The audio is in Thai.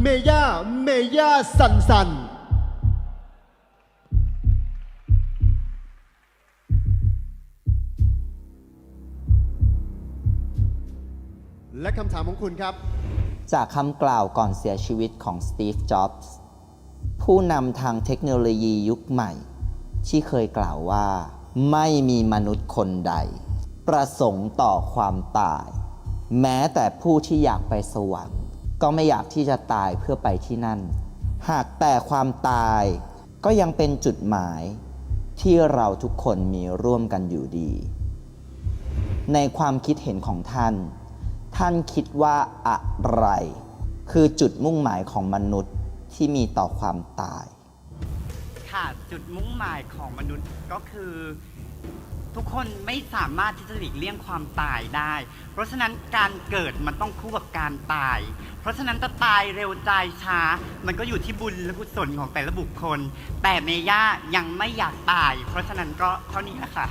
เมย่า เมย่า สันสันและคำถามของคุณครับ จากคำกล่าวก่อนเสียชีวิตของสตีฟ จ็อบส์ผู้นำทางเทคโนโลยียุคใหม่ ที่เคยกล่าวว่า ไม่มีมนุษย์คนใด ประสงค์ต่อความตาย แม้แต่ผู้ที่อยากไปสวรรค์ ก็ไม่อยากที่จะตายเพื่อไปที่นั่น หากแต่ความตายก็ยังเป็นจุดหมายที่เราทุกคนมีร่วมกันอยู่ดี ในความคิดเห็นของท่าน ท่านคิดว่าอะไร คือจุดมุ่งหมายของมนุษย์ที่มีต่อความตาย ค่ะจุดมุ่งหมายของมนุษย์ก็คือ ทุกคนไม่สามารถที่จะหลีกเลี่ยงความตายได้ เพราะฉะนั้นการเกิดมันต้องคู่กับการตาย ราะฉะนั้นจะตายเร็วใจช้า มันก็อยู่ที่บุญและกุศลของแต่ละบุคคล แต่เมย่ายังไม่อยากตาย เพราะฉะนั้นก็เท่านี้แหละค่ะ